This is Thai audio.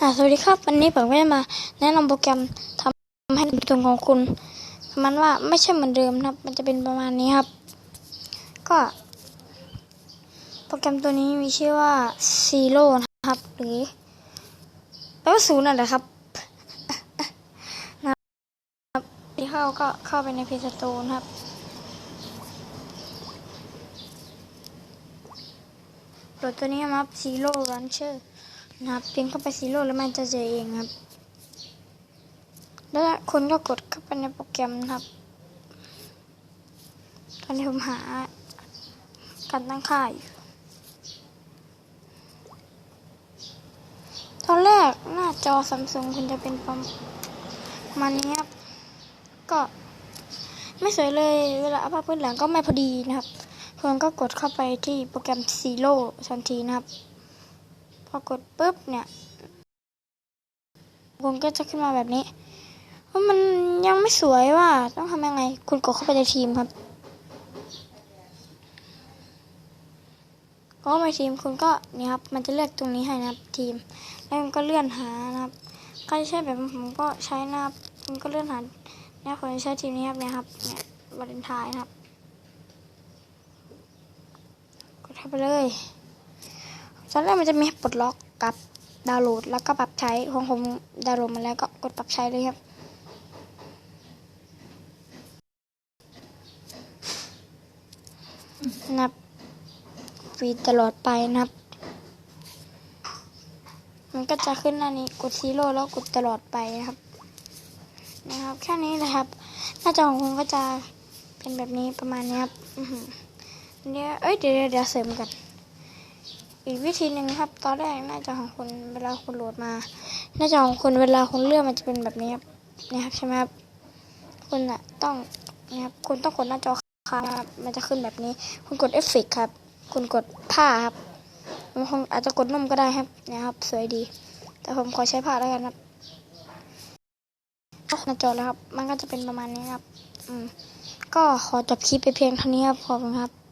อ่าสวัสดีครับวันนี้ผมก็จะมา แนะนำโปรแกรมทำให้ตัวของคุณมันว่าไม่ใช่เหมือนเดิมนะครับ มันจะเป็นประมาณนี้ครับ ก็ โปรแกรมตัวนี้มีชื่อว่า Zero นะครับ หรือแปลว่าศูนย์นั่นแหละครับนะครับที่เข้าก็เข้าไปใน Play Store นครับโหลดตัวนี้มาครับ Zero Launcher นะครับเพียงเข้าไปซีโร่แล้วมันจะเจอเองครับ แล้วคุณก็กดเข้าไปในโปรแกรมนะครับ ตอนนี้ผมหาการตั้งค่าอยู่ตอนแรกหน้าจอซัมซุงคุณจะเป็นประมาณนี้ครับ ก็ไม่สวยเลย เวลาอัพพื้นหลังก็ไม่พอดีนะครับคุณก็กดเข้าไปที่โปรแกรมซีโร่ทันทีนะครับ อ กดปุ๊บเนี่ย คุณก็จะขึ้นมาแบบนี้ว่ามันยังไม่สวยว่า ต้องทำยังไง คุณกดเข้าไปในทีมครับก็ไปทีมคุณก็เนี่ยครับ มันจะเลือกตรงนี้ให้นะครับทีม แล้วมันก็เลื่อนหานะครับใครใช้แบบผมก็ใช้นะครับคุณก็เลื่อนหาเนี่ยผมจะใช้ทีมนี้ครับเนี่ยครับเนี่ยวาเลนไทน์นะครับ กดเข้าไปเลย อนแรกมันจะมีให้ปลดล็อกกับดาวน์โหลดแล้วก็ปรับใช้ของผมดาวน์โหลดมาแล้วก็กดปรับใช้เลยครับนับฟรีตลอดไปนะครับ มันก็จะขึ้นหน้านี้กดซีโร่แล้วกดตลอดไปนะครับ นะครับแค่นี้นะครับ หน้าจอของคุณก็จะเป็นแบบนี้ประมาณนี้ครับอื้อหือเนี่ยเอ้ยเดี๋ยวเดี๋ยวเดี๋ยวเสริมกัน อีกวิธีหนึ่งครับ ตอนแรกหน้าจอของคุณเวลาคุณโหลดมา หน้าจอของคุณเวลาคุณเลื่อนมันจะเป็นแบบนี้ครับนี่ครับใช่ไหมครับคุณอะต้องนี่ครับคุณต้องกดหน้าจอค้างครับมันจะขึ้นแบบนี้ คุณกดเอฟเฟกครับ คุณกดผ้าครับบางคนอาจจะกดนุ่มก็ได้ครับเนะครับ สวยดี แต่ผมขอใช้ผ้าแล้วกันครับหน้าจอแล้วครับ มันก็จะเป็นประมาณนี้ครับ อืมก็ขอจบคลิปไปเพียงเท่านี้ครับขอบคุณครับ